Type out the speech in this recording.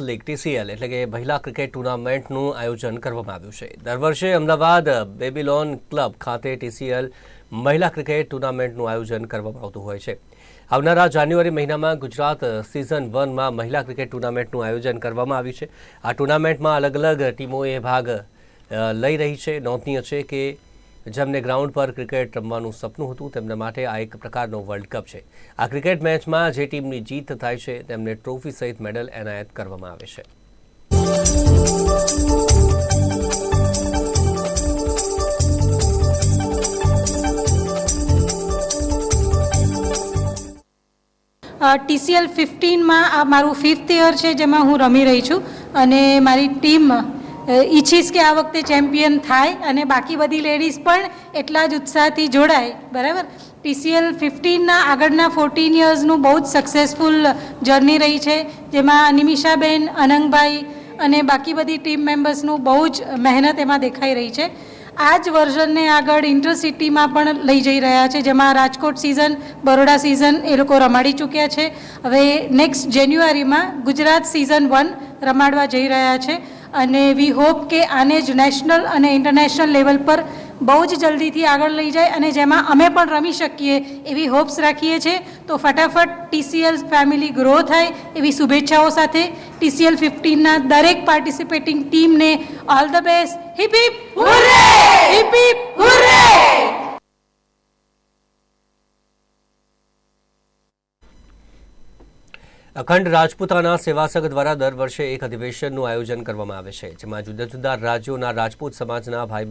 League TCL, એટલે કે મહિલા ક્રિકેટ ટુર્નામેન્ટનું આયોજન કરવામાં આવ્યું છે. દર વર્ષે અમદાવાદ બેબીલોન ક્લબ ખાતે ટીસીએલ મહિલા ક્રિકેટ ટુર્નામેન્ટનું આયોજન કરવામાં આવતું હોય છે. આવનારા જાન્યુઆરી મહિનામાં ગુજરાત સિઝન વનમાં મહિલા ક્રિકેટ ટુર્નામેન્ટનું આયોજન કરવામાં આવ્યું છે. આ ટુર્નામેન્ટમાં અલગ અલગ ટીમોએ ભાગ લઈ રહી છે. નોંધનીય છે કે જેમને ગ્રાઉન્ડ પર ક્રિકેટ રમવાનું સપનું હતું, તેમના માટે આ એક પ્રકારનો વર્લ્ડ કપ છે. આ ક્રિકેટ મેચમાં જે ટીમની જીત થાય છે, તેમને ટ્રોફી સહિત મેડલ એનાયત કરવામાં આવે છે. ટીસીએલ ફિફ્ટીનમાં આ મારું ફિફ્થ યર છે, જેમાં હું રમી રહી છું. અને મારી ટીમ ઈચ્છીશ કે આ વખતે ચેમ્પિયન થાય અને બાકી બધી લેડીઝ પણ એટલા જ ઉત્સાહથી જોડાય, બરાબર? ટીસીએલ ફિફ્ટીનના આગળના ફોર્ટીન યર્સનું બહુ જ સક્સેસફુલ જર્ની રહી છે, જેમાં નિમિષાબેન, અનંગભાઈ અને બાકી બધી ટીમ મેમ્બર્સનું બહુ જ મહેનત એમાં દેખાઈ રહી છે. આ જ વર્ઝનને આગળ ઇન્ટરસિટીમાં પણ લઈ જઈ રહ્યા છે, જેમાં રાજકોટ સિઝન બરોડા સિઝન એ લોકો રમાડી ચૂક્યા છે. હવે નેક્સ્ટ જાન્યુઆરીમાં ગુજરાત સિઝન વન રમાડવા જઈ રહ્યા છે. અને વી હોપ કે આને જ નેશનલ અને ઇન્ટરનેશનલ લેવલ પર બહુ જ જલ્દીથી આગળ લઈ જાય અને જેમાં અમે પણ રમી શકીએ એવી હોપ્સ રાખીએ છીએ તો ફટાફટ ટીસીએલ ફેમિલી ગ્રો થાય એવી શુભેચ્છાઓ સાથે ટીસીએલ ફિફ્ટીનના દરેક પાર્ટિસિપેટિંગ ટીમને all the best hip hip hip hip Akhand Rajputana Sevasangh દ્વારા દર વર્ષે એક અધિવેશનનું આયોજન કરવામાં આવે છે, જેમાં જુદા જુદા રાજ્યોના રાજપૂત સમાજના ભાઈ